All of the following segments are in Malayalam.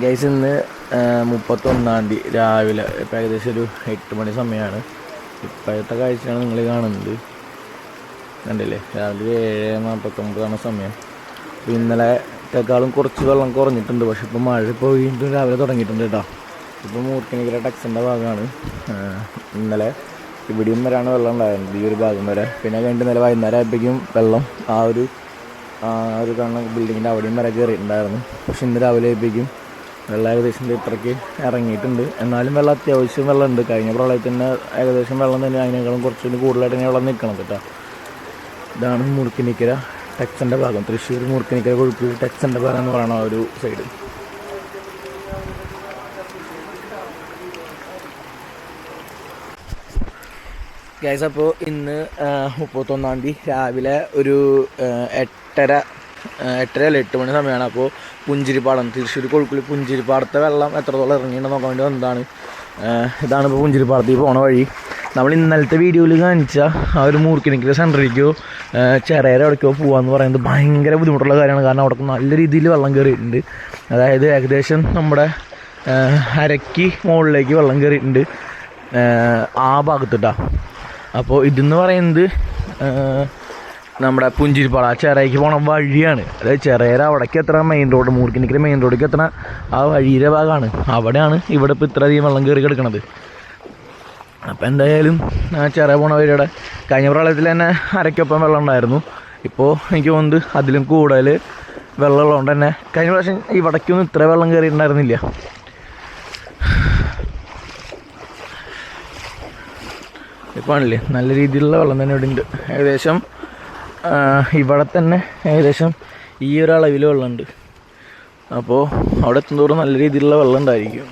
ഗൈസ് ഇന്ന് മുപ്പത്തൊന്നാം തീയതി രാവിലെ ഇപ്പം ഏകദേശം ഒരു എട്ട് മണി സമയമാണ് ഇപ്പോഴത്തെ കാഴ്ചയാണ് നിങ്ങൾ കാണുന്നത്. കണ്ടില്ലേ? രാവിലെ ഏഴ് നാൽപ്പത്തൊമ്പതാണ് സമയം. അപ്പോൾ ഇന്നലെത്തേക്കാളും കുറച്ച് വെള്ളം കുറഞ്ഞിട്ടുണ്ട്. പക്ഷെ ഇപ്പോൾ മഴ ഇപ്പോൾ വീണ്ടും രാവിലെ തുടങ്ങിയിട്ടുണ്ട് കേട്ടോ. ഇപ്പോൾ മൂർക്കനിക്കര ടെക്സിന്റെ ഭാഗമാണ്. ഇന്നലെ ഇവിടെയും വരെയാണ് വെള്ളം ഉണ്ടായിരുന്നത് ഈ ഒരു ഭാഗം വരെ. പിന്നെ കഴിഞ്ഞിട്ട് ഇന്നലെ വൈകുന്നേരം ആയപ്പോഴേക്കും വെള്ളം ആ ഒരു ആ ഒരു കാണുന്ന ബിൽഡിങ്ങിന്റെ അവിടെയും വരെ കയറിയിട്ടുണ്ടായിരുന്നു പക്ഷെ ഇന്ന് രാവിലെ ആയപ്പോഴേക്കും വെള്ളം ഏകദേശം ഇത്രയ്ക്ക് ഇറങ്ങിയിട്ടുണ്ട്. എന്നാലും വെള്ളം അത്യാവശ്യം വെള്ളമുണ്ട്. കഴിഞ്ഞ പ്രളയത്തിൽ തന്നെ ഏകദേശം വെള്ളം തന്നെ അതിനേക്കാളും കുറച്ചുകൂടി കൂടുതലായിട്ട് തന്നെ വെള്ളം നിൽക്കണം കേട്ടോ. ഇതാണ് മുറുക്കിനിക്കര ടെക്സിന്റെ ഭാഗം. തൃശ്ശൂർ മുറുക്കിനിക്കര കൊഴുക്ക് ടെക്സിന്റെ ഭാഗം എന്ന് പറയുന്ന ആ ഒരു സൈഡ്. ഗ്യാസ് അപ്പോൾ ഇന്ന് മുപ്പത്തൊന്നാം തീയതി രാവിലെ ഒരു എട്ടര ആ, എട്ടര അല്ല എട്ട് മണി സമയമാണ് അപ്പോൾ പുഞ്ചിരിപ്പാടം. തൃശ്ശൂർ കൊഴുക്കുള്ളി പുഞ്ചിരിപ്പാടത്തെ വെള്ളം എത്രത്തോളം ഇറങ്ങിയിട്ടുണ്ടെന്ന് നോക്കാൻ വേണ്ടി വന്നതാണ്. ഇതാണ് ഇപ്പോൾ പുഞ്ചിരിപ്പാടത്തേക്ക് പോണ വഴി. നമ്മൾ ഇന്നലത്തെ വീഡിയോയിൽ കാണിച്ച ആ ഒരു മൂർക്കിണിക്കിലെ സെന്ററിലേക്കോ ചെറിയ എവിടേക്കോ പോകാമെന്ന് പറയുന്നത് ഭയങ്കര ബുദ്ധിമുട്ടുള്ള കാര്യമാണ്. കാരണം അവിടെ നല്ല രീതിയിൽ വെള്ളം കയറിയിട്ടുണ്ട്. അതായത് ഏകദേശം നമ്മുടെ അരക്ക് മുകളിലേക്ക് വെള്ളം കയറിയിട്ടുണ്ട് ആ, ഭാഗത്തിട്ടാണ് ഭാഗത്തിട്ടാ. അപ്പോൾ ഇതെന്ന് പറയുന്നത് നമ്മുടെ പുഞ്ചിരിപ്പാട ആ ചെറൈക്ക് പോണ വഴിയാണ്. അതായത് ചെറേര അവിടേക്ക് എത്ര മെയിൻ റോഡ് മൂർക്കിനിക്കര മെയിൻ റോഡിലേക്ക് എത്ര ആ വഴിയിലെ ഭാഗമാണ്. അവിടെയാണ് ഇവിടെ ഇപ്പോൾ ഇത്രയധികം വെള്ളം കയറി കിടക്കുന്നത് അപ്പോൾ എന്തായാലും ആ ചെറിയ പോണ വഴിയുടെ കഴിഞ്ഞ പ്രളയത്തിൽ തന്നെ അരയ്ക്കൊപ്പം വെള്ളം ഉണ്ടായിരുന്നു. ഇപ്പോൾ എനിക്ക് തോന്നുന്നത് അതിലും കൂടുതൽ വെള്ളം ഉള്ളതുകൊണ്ട് തന്നെ കഴിഞ്ഞ പ്രാവശ്യം ഇവിടേക്കൊന്നും ഇത്ര വെള്ളം കയറിയിട്ടുണ്ടായിരുന്നില്ല ഇപ്പോൾ ആണല്ലേ? നല്ല രീതിയിലുള്ള വെള്ളം തന്നെ ഇവിടെ ഉണ്ട് ഏകദേശം ഇവിടെ തന്നെ ഏകദേശം ഈ ഒരു അളവിൽ വെള്ളമുണ്ട്. അപ്പോൾ അവിടെ എത്തുന്തോറും നല്ല രീതിയിലുള്ള വെള്ളം ഉണ്ടായിരിക്കും.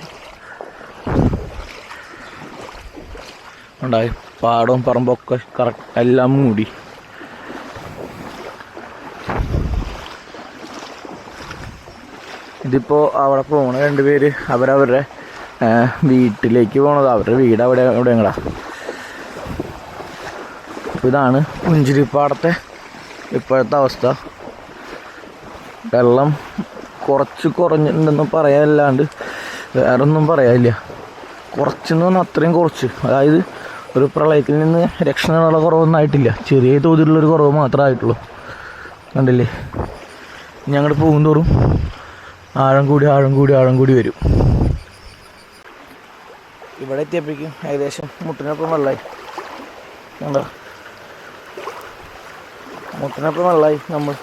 ഉണ്ടായി. പാടവും പറമ്പൊക്കെ കറക്റ്റ് എല്ലാം മൂടി. ഇതിപ്പോൾ അവിടെ പോണ രണ്ടുപേര് അവരവരുടെ ആ, വീട്ടിലേക്ക് പോണത്. അവരുടെ വീട് അവിടെ എവിടെയാ? അപ്പോൾ ഇതാണ് പുഞ്ചിരിപ്പാടത്തെ ഇപ്പോഴത്തെ അവസ്ഥ. വെള്ളം കുറച്ച് കുറഞ്ഞിട്ടുണ്ടെന്ന് പറയാനല്ലാണ്ട് വേറെ ഒന്നും പറയാനില്ല. കുറച്ചെന്ന് പറഞ്ഞാൽ അത്രയും കുറച്ച്. അതായത് ഒരു പ്രളയത്തിൽ നിന്ന് രക്ഷണമുള്ള കുറവൊന്നും ആയിട്ടില്ല. ചെറിയ തോതിലുള്ളൊരു കുറവ് മാത്രമേ ആയിട്ടുള്ളൂ. കണ്ടില്ലേ? ഞങ്ങൾ പോകും തോറും ആഴം കൂടി ആഴം കൂടി ആഴം കൂടി വരും. ഇവിടെ എത്തിയപ്പോഴേക്കും ഏകദേശം മുട്ടിനൊപ്പം വെള്ളമായി. കണ്ടോ? മുട്ടിനൊപ്പം വെള്ളമായി നമ്മൾ.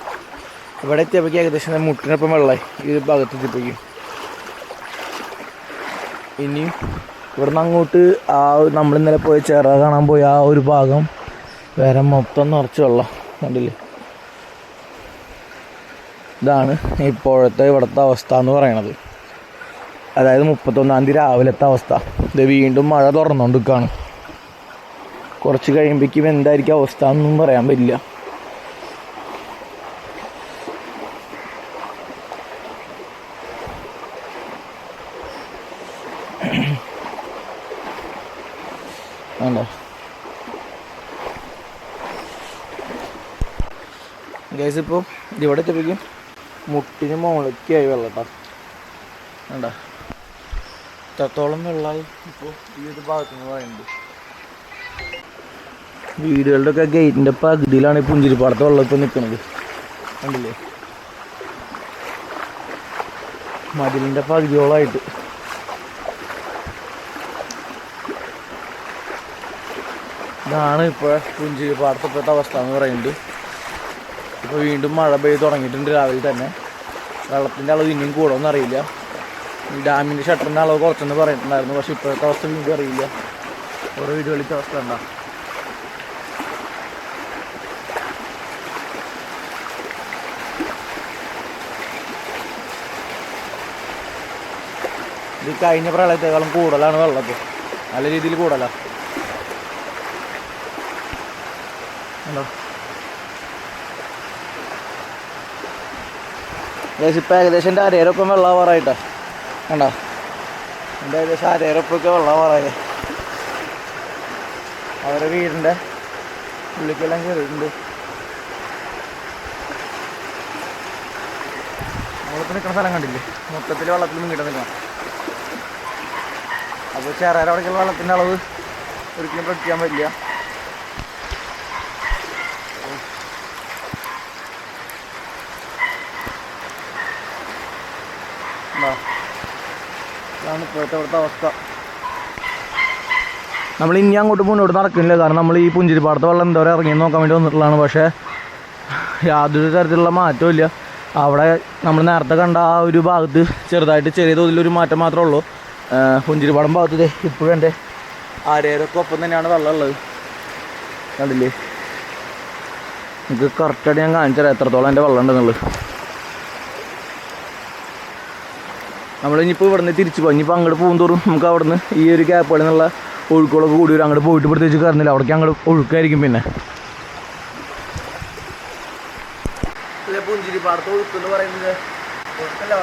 ഇവിടെ എത്തിയപ്പോഴേക്ക് ഏകദേശം മുട്ടിനൊപ്പം വെള്ളമായി ഈ ഭാഗത്ത് എത്തിയപ്പോഴേക്കും. ഇനിയും ഇവിടുന്ന് അങ്ങോട്ട് ആ നമ്മൾ ഇന്നലെ പോയി ചേറ കാണാൻ പോയി ആ ഒരു ഭാഗം വേറെ മൊത്തം നിറച്ച് വെള്ളം. കണ്ടില്ലേ? ഇതാണ് ഇപ്പോഴത്തെ ഇവിടുത്തെ അവസ്ഥ എന്ന് പറയണത്. അതായത് മുപ്പത്തൊന്നാം തീയതി രാവിലത്തെ അവസ്ഥ. ഇത് വീണ്ടും മഴ തുറന്നുകൊണ്ടിരിക്കുകയാണ് കുറച്ച് കഴിയുമ്പോഴേക്കും എന്തായിരിക്കും അവസ്ഥ എന്നൊന്നും പറയാൻ പറ്റില്ല വേണ്ട ഗൈസ് ഇപ്പോൾ ഇവിടെ എത്തിപ്പിക്കും. മുട്ടിന് മുളക്കായി വെള്ളം വേണ്ട ഇത്രത്തോളം വെള്ളമായി ഇപ്പോൾ ഈ ഒരു ഭാഗത്ത് നിന്ന് പറയുന്നത് വീടുകളുടെ ഒക്കെ ഗേറ്റിന്റെ പകുതിയിലാണ് ഈ പുഞ്ചിരിപ്പാടത്തെ വെള്ളം ഇപ്പോൾ നിൽക്കുന്നത് കണ്ടില്ലേ? മതിലിന്റെ പകുതിയോളമായിട്ട് ഇതാണ് ഇപ്പോൾ പുഞ്ചിരിപ്പാടത്തെ ഇപ്പോഴത്തെ അവസ്ഥ എന്ന് പറയുന്നത് ഇപ്പോൾ വീണ്ടും മഴ പെയ്ത് തുടങ്ങിയിട്ടുണ്ട് രാവിലെ തന്നെ. വെള്ളത്തിന്റെ അളവ് ഇനിയും കൂടുമെന്ന് അറിയില്ല. ഈ ഡാമിന്റെ ഷട്ടറിന്റെ അളവ് കുറച്ചെന്ന് പറഞ്ഞിട്ടുണ്ടായിരുന്നു പക്ഷേ ഇപ്പോഴത്തെ അവസ്ഥ വീണ്ടും അറിയില്ല. ഓരോ വീടുകളിലത്തെ അവസ്ഥ എന്താ? ഇത് കഴിഞ്ഞ പ്രളയത്തെക്കാളും കൂടുതലാണ് വെള്ളത്തിൽ നല്ല രീതിയിൽ കൂടുതലാണ് ഉണ്ടോ ഏകദേശം ഇപ്പം ഏകദേശം എന്റെ വെള്ളം വെള്ളാവാറായിട്ടാ കണ്ടോ? എന്റെ ഏകദേശം അരയരപ്പൊക്കെ വെള്ളാവാറായി അവരെ വീടിന്റെ ഉള്ളിക്കെല്ലാം കയറിയിട്ടുണ്ട് നമ്മളിപ്പോൾ നിൽക്കുന്ന സ്ഥലം കണ്ടില്ലേ? മൊത്തത്തിൽ വെള്ളത്തിൽ മുങ്ങിട്ട് നിൽക്കണം അപ്പോൾ ചേരാരവിടേക്കുള്ള വെള്ളത്തിന്റെ അളവ് ഒരിക്കലും പ്രക്രിയാൻ പറ്റില്ല. ഇതാണ് ഇപ്പോഴത്തെ അവസ്ഥ. നമ്മൾ ഇനി അങ്ങോട്ട് മുന്നോട്ട് നടക്കുന്നില്ല. കാരണം നമ്മൾ ഈ പുഞ്ചിരിപ്പാടത്തെ വെള്ളം എന്താ പറയുക ഇറങ്ങി നോക്കാൻ വേണ്ടി വന്നിട്ടുള്ളതാണ്. പക്ഷേ യാതൊരു തരത്തിലുള്ള മാറ്റവും ഇല്ല. അവിടെ നമ്മൾ നേരത്തെ കണ്ട ആ ഒരു ഭാഗത്ത് ചെറുതായിട്ട് ചെറിയ തോതിലൊരു മാറ്റം മാത്രമേ ഉള്ളൂ. പുഞ്ചിരിപ്പാടം ഭാഗത്ത് ഇപ്പോഴും എന്റെ ആരേരൊക്കെ ഒപ്പം തന്നെയാണ് വെള്ളം ഉള്ളത്. കണ്ടില്ലേ? നിങ്ങൾക്ക് കറക്റ്റായിട്ട് ഞാൻ കാണിച്ചു തരാം എത്രത്തോളം എന്റെ വെള്ളം ഉണ്ടെന്നുള്ളത്. നമ്മളിനിപ്പോൾ ഇവിടുന്ന് തിരിച്ചു പോകും ഇനിയിപ്പോൾ അങ്ങോട്ട് പോകും തോറും നമുക്ക് അവിടുന്ന് ഈ ഒരു ഗ്യാപ്പുകളിൽ നിന്നുള്ള ഒഴുക്കുകളൊക്കെ കൂടി വരും. അങ്ങോട്ട് പോയിട്ട് പ്രത്യേകിച്ച് കയറുന്നില്ല അവിടേക്ക് അങ്ങോട്ട് ഒഴുക്കായിരിക്കും പിന്നെ. പുഞ്ചിരി പാടത്ത് ഒഴുക്ക് എന്ന് പറയുന്നത്? ഒഴുക്കല്ല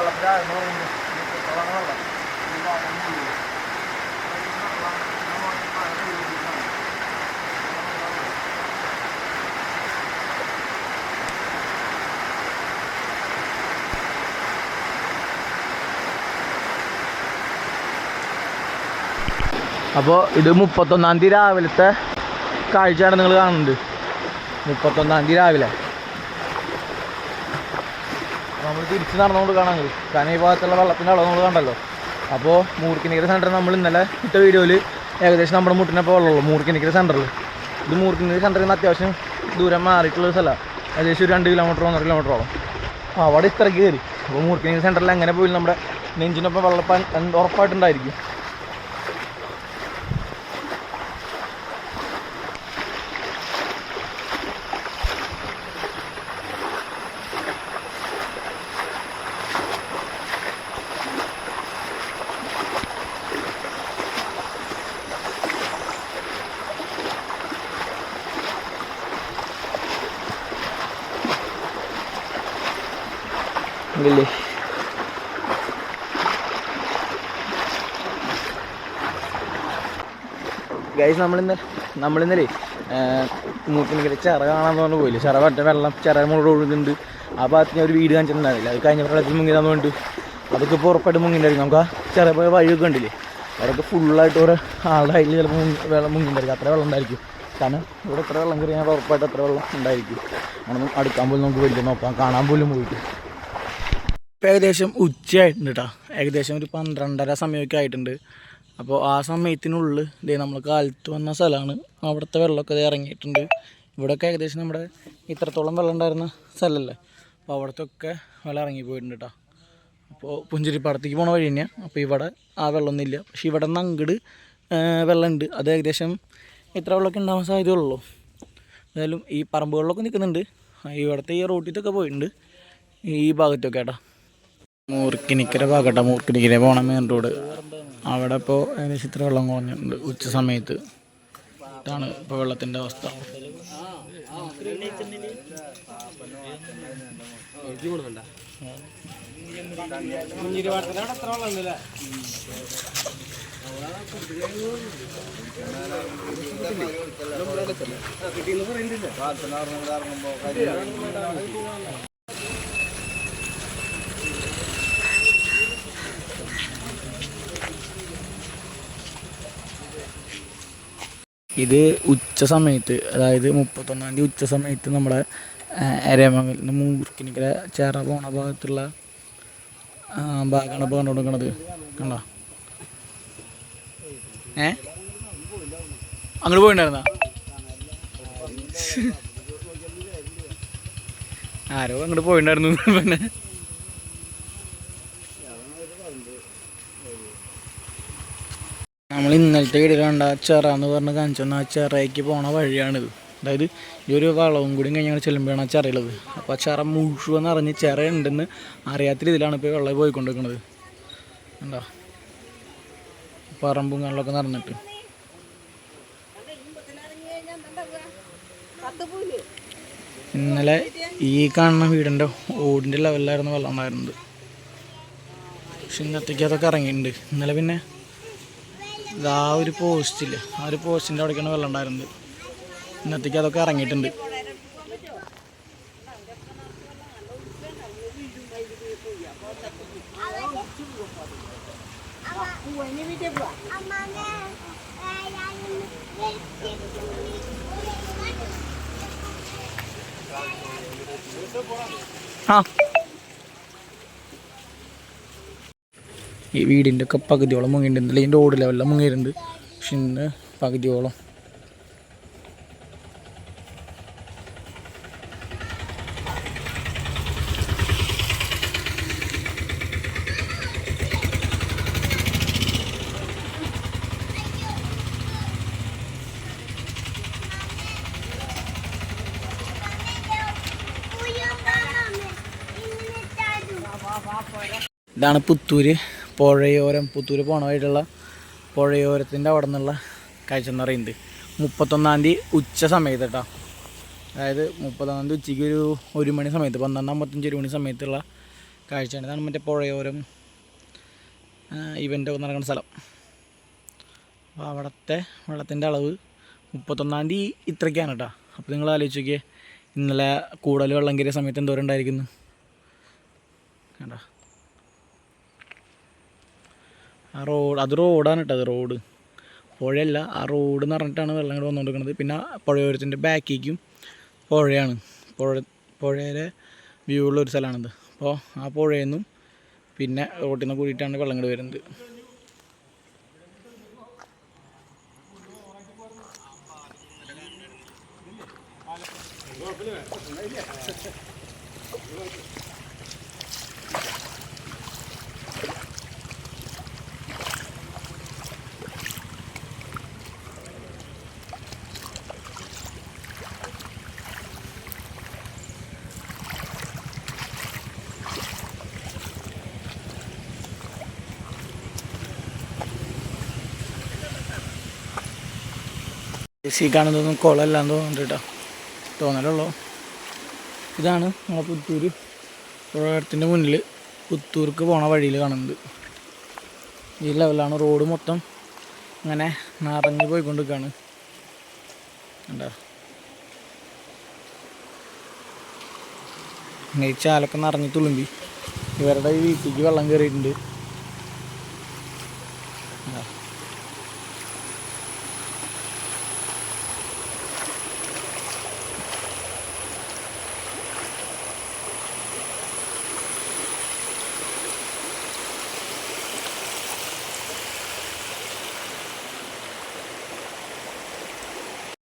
അപ്പോൾ ഇത് മുപ്പത്തൊന്നാം തീയതി രാവിലത്തെ കാഴ്ചയാണ് നിങ്ങൾ കാണുന്നത്. മുപ്പത്തൊന്നാം തീയതി രാവിലെ. നമ്മൾ തിരിച്ച് നടന്നുകൊണ്ട് കാണാൻ കാരണം ഈ ഭാഗത്തുള്ള വെള്ളത്തിന്റെ അളവ് നമ്മൾ കണ്ടല്ലോ. അപ്പോൾ മൂർക്കിനിക്കര സെന്റർ നമ്മൾ ഇന്നലെ ഇട്ട വീഡിയോയിൽ ഏകദേശം നമ്മുടെ മുട്ടിനപ്പോൾ ഉള്ളൂ മൂർക്കിനിക്കര സെന്ററിൽ ഇത് മൂർക്കിനിക്കര സെന്ററിൽ നിന്ന് അത്യാവശ്യം ദൂരം മാറിയിട്ടുള്ള സ്ഥലമാണ് ഏകദേശം ഒരു രണ്ട് കിലോമീറ്റർ ഒന്നര കിലോമീറ്ററോളം അവിടെ ഇത്രയ്ക്ക് കയറി അപ്പോൾ മൂർക്കിനിക്കര സെന്ററിൽ എങ്ങനെ പോയി നമ്മുടെ നെഞ്ചിനൊപ്പം വെള്ളപ്പാൻ ഉറപ്പായിട്ടുണ്ടായിരിക്കും. ഇല്ലേ ഗൈസ് നമ്മളിന്ന് നമ്മളിന്നലെ മൂക്കിനിക്കര ചിറ കാണാൻ പറഞ്ഞു പോയില്ലേ? ചിറ മറ്റേ വെള്ളം ചിറ മുകളിൽ ഒഴുകുന്നുണ്ട്. ആ ഭാഗത്ത് ഞാൻ ഒരു വീട് കാണിച്ചിട്ടുണ്ടാവില്ല അത് കഴിഞ്ഞ വെള്ളത്തിൽ മുങ്ങിയതാന്ന് വേണ്ടി അതൊക്കെ ഇപ്പോൾ ഉറപ്പായിട്ട് മുങ്ങിണ്ടായിരിക്കും നമുക്ക് ആ ചിറ പോയ വഴിയൊക്കെ ഉണ്ടില്ലേ അവരൊക്കെ ഫുള്ളായിട്ട് ഓരോ ആളുടെ അതിൽ ചിലപ്പോൾ വെള്ളം മുങ്ങിണ്ടായിരിക്കും അത്ര വെള്ളം ഉണ്ടായിരിക്കും. കാരണം ഇവിടെ എത്ര വെള്ളം കയറി ഞാൻ ഉറപ്പായിട്ട് അത്ര വെള്ളം ഉണ്ടായിരിക്കും. അങ്ങനെ അടുക്കാൻ പോലും നമുക്ക് വലിയ നോക്കാം കാണാൻ പോലും പോയിട്ട് ഇപ്പം ഏകദേശം ഉച്ചയായിട്ടുണ്ട് കേട്ടോ ഏകദേശം ഒരു പന്ത്രണ്ടര സമയമൊക്കെ ആയിട്ടുണ്ട്. അപ്പോൾ ആ സമയത്തിനുള്ളിൽ ഇതേ നമ്മൾ കാലത്ത് വന്ന സ്ഥലമാണ് അവിടുത്തെ വെള്ളമൊക്കെ ഇറങ്ങിയിട്ടുണ്ട്. ഇവിടെയൊക്കെ ഏകദേശം നമ്മുടെ ഇത്രത്തോളം വെള്ളം ഉണ്ടായിരുന്ന സ്ഥലമല്ലേ അപ്പോൾ അവിടുത്തെ ഒക്കെ വെള്ളം ഇറങ്ങി പോയിട്ടുണ്ട് കേട്ടോ അപ്പോൾ പുഞ്ചിരിപ്പാടത്തേക്ക് പോണ വഴി തന്നെയാണ് അപ്പോൾ ഇവിടെ ആ വെള്ളമൊന്നുമില്ല. പക്ഷേ ഇവിടെ നിന്ന് അങ്ങട് വെള്ളമുണ്ട് അത് ഏകദേശം ഇത്ര വെള്ളമൊക്കെ ഉണ്ടാവാൻ സാധ്യതയുള്ളൂ. എന്തായാലും ഈ പറമ്പുകളിലൊക്കെ നിൽക്കുന്നുണ്ട്. ഇവിടുത്തെ ഈ റോട്ടിലൊക്കെ പോയിട്ടുണ്ട്. ഈ ഭാഗത്തൊക്കെ കേട്ടോ മൂർക്കിനിക്കര ഭാഗട്ട മൂർക്കിനിക്കര പോണ മെയിൻ റോഡ് അവിടെ ഇപ്പോൾ ഏകദേശം ഇത്ര വെള്ളം കുറഞ്ഞിട്ടുണ്ട് ഉച്ച സമയത്ത്. ഇതാണ് ഇപ്പോൾ വെള്ളത്തിന്റെ അവസ്ഥ. ഇത് ഉച്ച സമയത്ത് അതായത് മുപ്പത്തൊന്നാം തീയതി ഉച്ച സമയത്ത് നമ്മുടെ എരമംഗലിൽ മൂർക്കിനിക്കര ചേറ പോണ ഭാഗത്തുള്ള ഭാഗമാണ് ഇപ്പോൾ കണ്ടുകൊടുക്കണത് കണ്ടോ? ഏ? അങ്ങോട്ട് പോയിണ്ടായിരുന്ന? ആരോ അങ്ങോട്ട് പോയിണ്ടായിരുന്നു പിന്നെ നമ്മൾ ഇന്നലത്തെ വീഡിയോ കണ്ട ചെറ എന്ന് പറഞ്ഞ് കാണിച്ചു തന്ന ആ ചെറയ്ക്ക് പോണ വഴിയാണിത്. അതായത് ഈ ഒരു വളവും കൂടി കഴിഞ്ഞാൽ ചെല്ലുമ്പോഴാണ് ആ ചെറയുള്ളത്. അപ്പോൾ ആ ചെറ മുഴുവൻ നിറഞ്ഞ് ചിറ ഉണ്ടെന്ന് അറിയാത്ത രീതിയിലാണ് ഇപ്പോൾ വെള്ളം പോയിക്കൊണ്ടിരിക്കുന്നത് എന്താ പറമ്പും കള്ളൊക്കെ നിറഞ്ഞിട്ട്. ഇന്നലെ ഈ കാണുന്ന വീടിന്റെ ഓടിന്റെ ലെവലിലായിരുന്നു വെള്ളം ഉണ്ടായിരുന്നത്. പക്ഷെ ഇന്നത്തേക്ക് അതൊക്കെ ഇറങ്ങിയിട്ടുണ്ട്. ഇന്നലെ പിന്നെ ഇതാ ഒരു പോസ്റ്റിൽ. ആ ഒരു പോസ്റ്റിന്റെ അവിടേക്കാണ് വെള്ളം ഉണ്ടായിരുന്നത്. ഇന്നത്തേക്ക് അതൊക്കെ ഇറങ്ങിയിട്ടുണ്ട്. ആ. ഈ വീടിന്റെ ഒക്കെ പകുതിയോളം മുങ്ങിയിട്ടുണ്ട്. അല്ലെങ്കിൽ ഇതിന്റെ ഓട് ലെവലിലും മുങ്ങിയിട്ടുണ്ട്. പക്ഷെ ഇന്ന് പകുതിയോളം. ഇതാണ് പുത്തൂര്. പുഴയോരം പുത്തൂര് പോണ വഴിയുള്ള പുഴയോരത്തിന്റെ അവിടെ നിന്നുള്ള കാഴ്ച എന്ന് പറയുന്നത്. മുപ്പത്തൊന്നാം തീയതി ഉച്ച സമയത്ത് കേട്ടോ. അതായത് മുപ്പത്തൊന്നാം തീയതി ഉച്ചയ്ക്ക് ഒരു ഒരു മണി സമയത്ത് പന്ത്രണ്ട് അമ്പത്തഞ്ച് ഒരു മണി സമയത്തുള്ള കാഴ്ചയാണ്. ഇതാണ് മറ്റേ പുഴയോരം ഇവന്റ് നടക്കുന്ന സ്ഥലം. അപ്പോൾ അവിടുത്തെ വെള്ളത്തിന്റെ അളവ് മുപ്പത്തൊന്നാം തീയതി ഇത്രയ്ക്കാണ് കേട്ടോ. അപ്പോൾ നിങ്ങൾ ആലോചിച്ച് നോക്കിയേ ഇന്നലെ കൂടുതൽ വെള്ളം കയറിയ സമയത്ത് എന്തോരം ഉണ്ടായിരിക്കുന്നു. കണ്ടോ? ആ റോഡ് അത് റോഡാണ് കേട്ടോ അത് റോഡ്. പുഴയല്ല ആ റോഡ് എന്ന് പറഞ്ഞിട്ടാണ് വെള്ളം കൂടെ വന്നുകൊണ്ടിരിക്കുന്നത്. പിന്നെ പുഴയോരത്തിന്റെ ബാക്കിലേക്കും പുഴയാണ്. പുഴ പുഴയുടെ വ്യൂ ഉള്ള ഒരു സ്ഥലമാണിത്. അപ്പോൾ ആ പുഴയിൽ നിന്നും പിന്നെ റോട്ടിൽ നിന്ന് കൂടിയിട്ടാണ് വെള്ളം കൂടെ വരുന്നത്. ഈ കാണുന്നതൊന്നും കുളമല്ലാന്ന് തോന്നുന്നുണ്ട് കേട്ടോ. തോന്നലുള്ളൂ. ഇതാണ് നമ്മളെ പുത്തൂര്. പുഴത്തിന്റെ മുന്നിൽ പുത്തൂർക്ക് പോണ വഴിയിൽ കാണുന്നത്. ഈ ലെവലാണ് റോഡ് മൊത്തം അങ്ങനെ നിറഞ്ഞ് പോയിക്കൊണ്ടിരിക്കുകയാണ് കണ്ടോ? ഈ ചാലൊക്കെ നിറഞ്ഞ് തുളുമ്പി ഇവരുടെ വീട്ടിലേക്ക് വെള്ളം കയറിയിട്ടുണ്ട്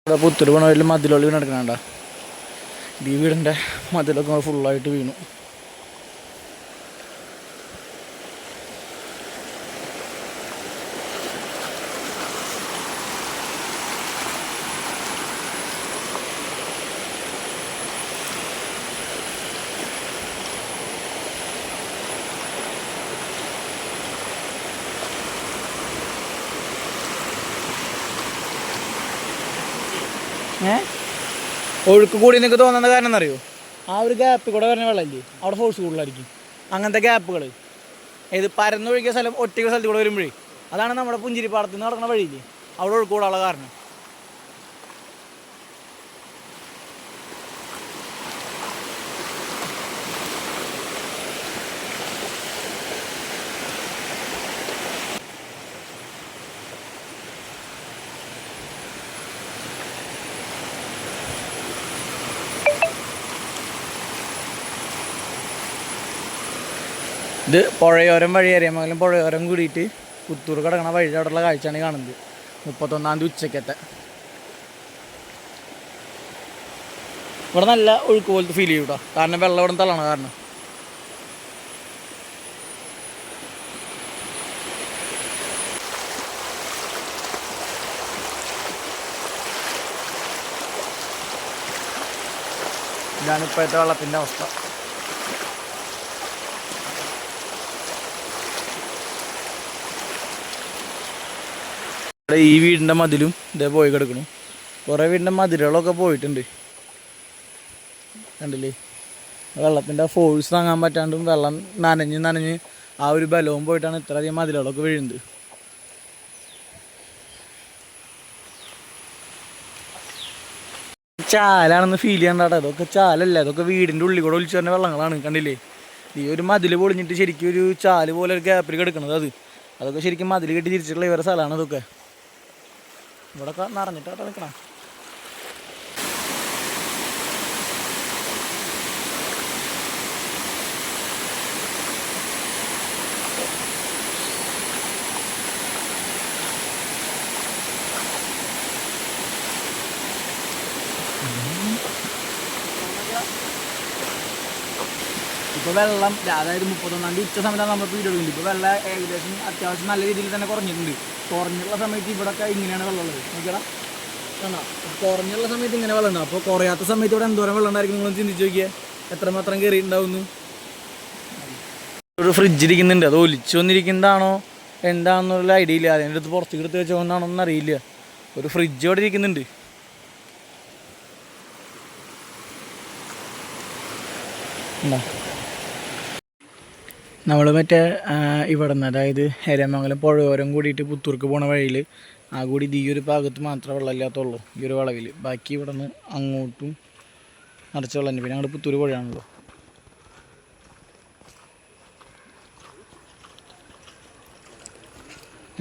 ഇവിടെ പുത്തൂർ പോണ വഴിയിൽ മതിലുള്ളി വീണ് കിടക്കണണ്ട ഈ വീടിന്റെ മതിലൊക്കെ ഫുള്ളായിട്ട് വീണു. ഒഴുക്ക് കൂടി നിങ്ങൾക്ക് തോന്നുന്ന കാരണം എന്നറിയോ? ആ ഒരു ഗ്യാപ്പിൽ കൂടെ വരുന്ന വെള്ളമില്ലേ? അവിടെ ഫോഴ്സ് കൂടുതലായിരിക്കും. അങ്ങനത്തെ ഗ്യാപ്പുകൾ ഇത് പരന്നൊഴുകിയ സ്ഥലം ഒറ്റയ്ക്ക് സ്ഥലത്ത് കൂടെ വരുമ്പോഴേ അതാണ് നമ്മുടെ പുഞ്ചിരിപ്പാടത്ത് നിന്ന് നടക്കുന്ന വഴിയില്ലേ? അവിടെ ഒഴുക്ക് കൂടാനുള്ള കാരണം. ഇത് പുഴയോരം വഴി അറിയാമെങ്കിലും പുഴയോരം കൂടിയിട്ട് പുത്തൂർ കിടക്കണ വഴി അവിടെയുള്ള കാഴ്ചയാണ് കാണുന്നത്. മുപ്പത്തൊന്നാം തീയതി ഉച്ചക്കത്തെ. ഇവിടെ നല്ല ഒഴുക്ക് പോലത്തെ ഫീൽ ചെയ്യും കേട്ടോ കാരണം വെള്ളം ഇവിടെ തള്ളണം കാരണം. ഇതാണ് ഇപ്പോഴത്തെ വെള്ളത്തിന്റെ അവസ്ഥ. ഇവിടെ ഈ വീടിന്റെ മതിലും ഇതേ പോയി കിടക്കണു. കുറേ വീടിന്റെ മതിലുകളൊക്കെ പോയിട്ടുണ്ട്. കണ്ടില്ലേ? വെള്ളത്തിന്റെ ഫോഴ്സ് താങ്ങാൻ പറ്റാണ്ടും വെള്ളം നനഞ്ഞ് നനഞ്ഞ് ആ ഒരു ബലവും പോയിട്ടാണ് ഇത്രയധികം മതിലുകളൊക്കെ വീഴുന്നത്. ചാലാണെന്ന് ഫീൽ ചെയ്യണ്ടാട്ടോ. ഇതൊക്കെ ചാലല്ല? ഇതൊക്കെ വീടിന്റെ ഉള്ളിൽ കൂടെ ഒലിച്ചു വരുന്ന വെള്ളങ്ങളാണ്. കണ്ടില്ലേ? ഈ ഒരു മതിൽ പൊളിഞ്ഞിട്ട് ശരിക്കും ഒരു ചാൽ പോലെ ഒരു ഗ്യാപ്പിൽ കിടക്കണത് അത്. അതൊക്കെ ശരിക്കും മതിൽ കെട്ടി തിരിച്ചിട്ടുള്ള ഇവരുടെ സ്ഥലമാണ് അതൊക്കെ ഇവിടെ നിറഞ്ഞിട്ട് നിറഞ്ഞിട്ടാട്ടോ നിൽക്കണം ഇപ്പോൾ വെള്ളം അതായത് മുപ്പത്തൊന്നാം തീയതി ഉച്ച സമയത്താണ് നമ്മൾ വീഡിയോ എടുക്കുന്നത്. ഇപ്പോൾ വെള്ളം ഏകദേശം അത്യാവശ്യം നല്ല രീതിയിൽ തന്നെ കുറഞ്ഞിട്ടുണ്ട്. കുറഞ്ഞുള്ള സമയത്ത് ഇവിടെയൊക്കെ ഇങ്ങനെയാണ് വെള്ളമുള്ളത്. നോക്കിയടാ. കണ്ടോ? കുറഞ്ഞുള്ള സമയത്ത് ഇങ്ങനെ വെള്ളം ഉണ്ടാവും അപ്പോൾ കുറയാത്ത സമയത്ത് ഇവിടെ എന്തോരം വെള്ളം ഉണ്ടായിരിക്കും നിങ്ങൾ ചിന്തിച്ച് നോക്കിയാൽ എത്രമാത്രം കയറി ഉണ്ടാവുന്നു ഒരു ഫ്രിഡ്ജ് ഇരിക്കുന്നുണ്ട്. അത് ഒലിച്ചു വന്നിരിക്കുന്നതാണോ? എന്താണെന്നുള്ള ഐഡിയ ഇല്ല. അതിന്റെ അടുത്ത് പുറത്തേക്ക് എടുത്ത് വെച്ചോന്നാണോ ഒന്നും അറിയില്ല. ഒരു ഫ്രിഡ്ജ് അവിടെ ഇരിക്കുന്നുണ്ട്. എന്താ നമ്മൾ മറ്റേ ഇവിടെ നിന്ന് അതായത് എരമംഗലം പുഴയോരം കൂടിയിട്ട് പുത്തൂർക്ക് പോണ വഴിയിൽ ആ കൂടി ഈ ഒരു ഭാഗത്ത് മാത്രമേ വെള്ളമില്ലാത്തുള്ളൂ ഈ ഒരു വളവിൽ ബാക്കി ഇവിടെ നിന്ന് അങ്ങോട്ടും നിറച്ച വെള്ളം തന്നെ പിന്നെ അങ്ങോട്ട് പുത്തൂർ പുഴയാണല്ലോ.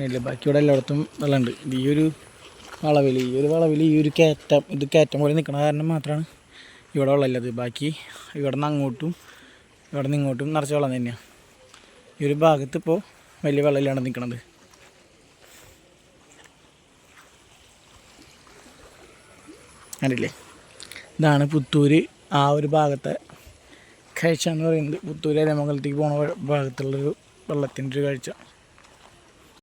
ഇല്ല ബാക്കി ഇവിടെ എല്ലായിടത്തും വെള്ളമുണ്ട്. ഈ ഒരു വളവിൽ ഈ ഒരു വളവിൽ ഈ ഒരു കയറ്റം ഇത് കയറ്റം പോലെ നിൽക്കണ കാരണം മാത്രമാണ് ഇവിടെ വെള്ളമില്ലത്. ബാക്കി ഇവിടെ നിന്ന് അങ്ങോട്ടും ഇവിടെ നിന്ന് ഇങ്ങോട്ടും നിറച്ച വെള്ളം തന്നെയാണ് ഈ ഒരു ഭാഗത്ത് ഇപ്പോൾ വലിയ വെള്ളമില്ലാണ്ട് നിൽക്കുന്നത് കണ്ടില്ലേ? ഇതാണ് പുത്തൂര്. ആ ഒരു ഭാഗത്തെ കാഴ്ച എന്ന് പറയുന്നത്. പുത്തൂര് അരമംഗലത്തേക്ക് വ- ഭാഗത്തുള്ളൊരു വെള്ളത്തിന്റെ ഒരു കാഴ്ച.